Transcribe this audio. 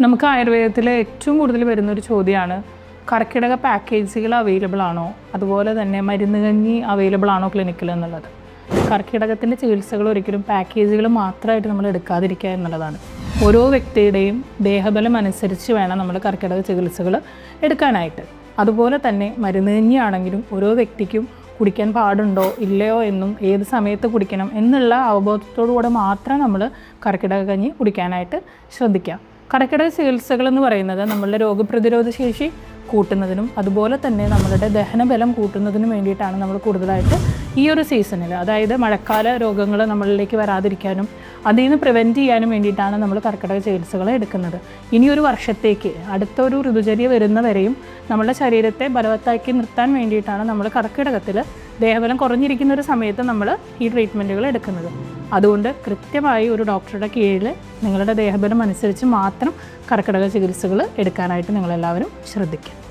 നമുക്ക് ആയുർവേദത്തിൽ ഏറ്റവും കൂടുതൽ വരുന്നൊരു ചോദ്യമാണ് കർക്കിടക പാക്കേജുകൾ അവൈലബിൾ ആണോ? അതുപോലെ തന്നെ മരുന്ന് കഞ്ഞി അവൈലബിൾ ആണോ ക്ലിനിക്കിൽ എന്നുള്ളത്. കർക്കിടകത്തിന്റെ ചികിത്സകൾ ഒരിക്കലും പാക്കേജുകൾ മാത്രമായിട്ട് നമ്മൾ എടുക്കാതിരിക്കുക എന്നുള്ളതാണ്. ഓരോ വ്യക്തിയുടെയും ദേഹബലം അനുസരിച്ച് വേണം നമ്മൾ കർക്കിടക ചികിത്സകൾ എടുക്കാനായിട്ട്. അതുപോലെ തന്നെ മരുന്ന് കഞ്ഞിയാണെങ്കിലും ഓരോ വ്യക്തിക്കും കുടിക്കാൻ പാടുണ്ടോ ഇല്ലയോ എന്നും ഏത് സമയത്ത് കുടിക്കണം എന്നുള്ള അവബോധത്തോടു കൂടെ മാത്രം നമ്മൾ കർക്കിടക കഞ്ഞി കുടിക്കാനായിട്ട് ശ്രദ്ധിക്കുക. കർക്കിടക ചികിത്സകൾ എന്ന് പറയുന്നത് നമ്മളുടെ രോഗപ്രതിരോധ ശേഷി കൂട്ടുന്നതിനും അതുപോലെ തന്നെ നമ്മളുടെ ദഹനബലം കൂട്ടുന്നതിനും വേണ്ടിയിട്ടാണ് നമ്മൾ കൂടുതലായിട്ട് ഈ ഒരു സീസണിൽ അതായത് മഴക്കാല രോഗങ്ങൾ നമ്മളിലേക്ക് വരാതിരിക്കാനും അതിൽ നിന്ന് പ്രിവെന്റ് ചെയ്യാനും വേണ്ടിയിട്ടാണ് നമ്മൾ കർക്കിടക ചികിത്സകൾ എടുക്കുന്നത്. ഇനിയൊരു വർഷത്തേക്ക് അടുത്തൊരു ഋതുചര്യ വരുന്നവരെയും നമ്മുടെ ശരീരത്തെ ബലവത്താക്കി നിർത്താൻ വേണ്ടിയിട്ടാണ് നമ്മൾ കർക്കിടകത്തിൽ ദേഹബലം കുറഞ്ഞിരിക്കുന്ന ഒരു സമയത്ത് നമ്മൾ ഈ ട്രീറ്റ്മെന്റുകൾ എടുക്കുന്നത്. അതുകൊണ്ട് കൃത്യമായി ഒരു ഡോക്ടറുടെ കീഴിൽ നിങ്ങളുടെ ദേഹബലം അനുസരിച്ച് മാത്രം കർക്കിടക ചികിത്സകൾ എടുക്കാനായിട്ട് നിങ്ങളെല്ലാവരും ശ്രദ്ധിക്കുക.